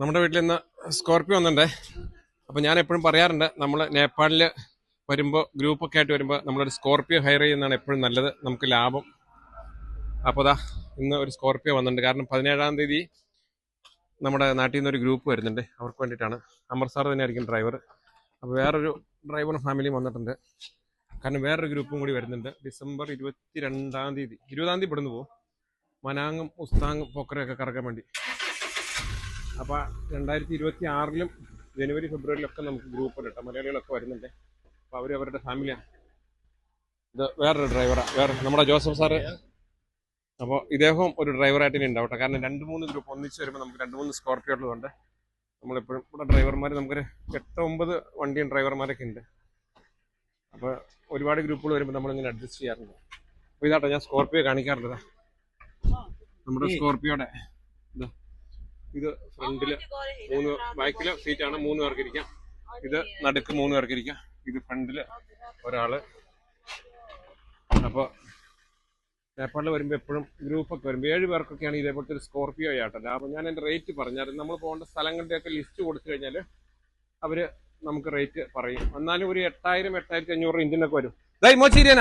നമ്മുടെ വീട്ടിൽ ഇന്ന് സ്കോർപ്പിയോ വന്നിട്ടുണ്ടേ അപ്പോൾ ഞാൻ എപ്പോഴും പറയാറുണ്ട് നമ്മൾ നേപ്പാളിൽ വരുമ്പോൾ ഗ്രൂപ്പൊക്കെ ആയിട്ട് വരുമ്പോൾ നമ്മളൊരു സ്കോർപ്പിയോ ഹയർ ചെയ്യുന്നതാണ് എപ്പോഴും നല്ലത്. നമുക്ക് ലാഭം. അപ്പോൾ അതാ ഇന്ന് ഒരു സ്കോർപ്പിയോ വന്നിട്ടുണ്ട്. കാരണം പതിനേഴാം തീയതി നമ്മുടെ നാട്ടിൽ നിന്ന് ഒരു ഗ്രൂപ്പ് വരുന്നുണ്ട്. അവർക്ക് വേണ്ടിയിട്ടാണ്. അമർ സാർ തന്നെ ആയിരിക്കും ഡ്രൈവർ അപ്പോൾ വേറൊരു ഡ്രൈവറും ഫാമിലിയും വന്നിട്ടുണ്ട്. കാരണം വേറൊരു ഗ്രൂപ്പും കൂടി വരുന്നുണ്ട്. ഡിസംബർ ഇരുപത്തി രണ്ടാം തീയതി. ഇരുപതാം തീയതി ഇവിടുന്ന് പോകും മനാങ്ങും ഉസ്താങ്ങും പൊക്കറയൊക്കെ കറക്കാൻ വേണ്ടി. അപ്പോൾ രണ്ടായിരത്തി ഇരുപത്തി ആറിലും ജനുവരി ഫെബ്രുവരിയിലൊക്കെ നമുക്ക് ഗ്രൂപ്പ് കേട്ടോ മലയാളികളൊക്കെ വരുന്നുണ്ട്. അപ്പോൾ അവർ അവരുടെ ഫാമിലിയാണ് ഇത് വേറൊരു ഡ്രൈവറാണ് വേറെ നമ്മുടെ ജോസഫ് സാറ്. അപ്പോൾ ഇദ്ദേഹം ഒരു ഡ്രൈവറായിട്ട് ഇനി ഉണ്ടാവട്ടെ. കാരണം രണ്ട് മൂന്ന് ഗ്രൂപ്പ് ഒന്നിച്ച് വരുമ്പോൾ നമുക്ക് രണ്ട് മൂന്ന് സ്കോർപ്പിയോ ഉള്ളതുകൊണ്ട് നമ്മളെപ്പോഴും ഇവിടെ ഡ്രൈവർമാർ നമുക്കൊരു എട്ട് ഒമ്പത് വണ്ടിയും ഡ്രൈവർമാരൊക്കെ ഉണ്ട്. അപ്പോൾ ഒരുപാട് ഗ്രൂപ്പുകൾ വരുമ്പോൾ നമ്മളിങ്ങനെ അഡ്ജസ്റ്റ് ചെയ്യാറുണ്ട്. അപ്പോൾ ഇതാട്ടോ ഞാൻ സ്കോർപ്പിയോ കാണിക്കാറുണ്ട് നമ്മുടെ സ്കോർപ്പിയോടെ ഇത് ഫ്രണ്ടിൽ മൂന്ന് ബാക്കിൽ സീറ്റാണ് മൂന്ന് പേർക്ക് ഇരിക്കാം ഇത് നടുക്ക് മൂന്ന് പേർക്ക് ഇരിക്കാം ഇത് ഫ്രണ്ടിൽ ഒരാൾ. അപ്പോൾ നേപ്പാളിൽ വരുമ്പോൾ എപ്പോഴും ഗ്രൂപ്പൊക്കെ വരുമ്പോൾ ഏഴ് പേർക്കൊക്കെയാണ് ഇതേപോലത്തെ ഒരു സ്കോർപ്പിയോ ആയിട്ടല്ല അപ്പൊ ഞാൻ എന്റെ റേറ്റ് പറഞ്ഞാൽ നമ്മൾ പോകേണ്ട സ്ഥലങ്ങളുടെയൊക്കെ ലിസ്റ്റ് കൊടുത്തു കഴിഞ്ഞാൽ അവർ നമുക്ക് റേറ്റ് പറയും. എന്നാലും ഒരു എട്ടായിരം എട്ടായിരത്തി അഞ്ഞൂറ് ഇന്ത്യനൊക്കെ വരും. ദൈ മോച്ചിരിയന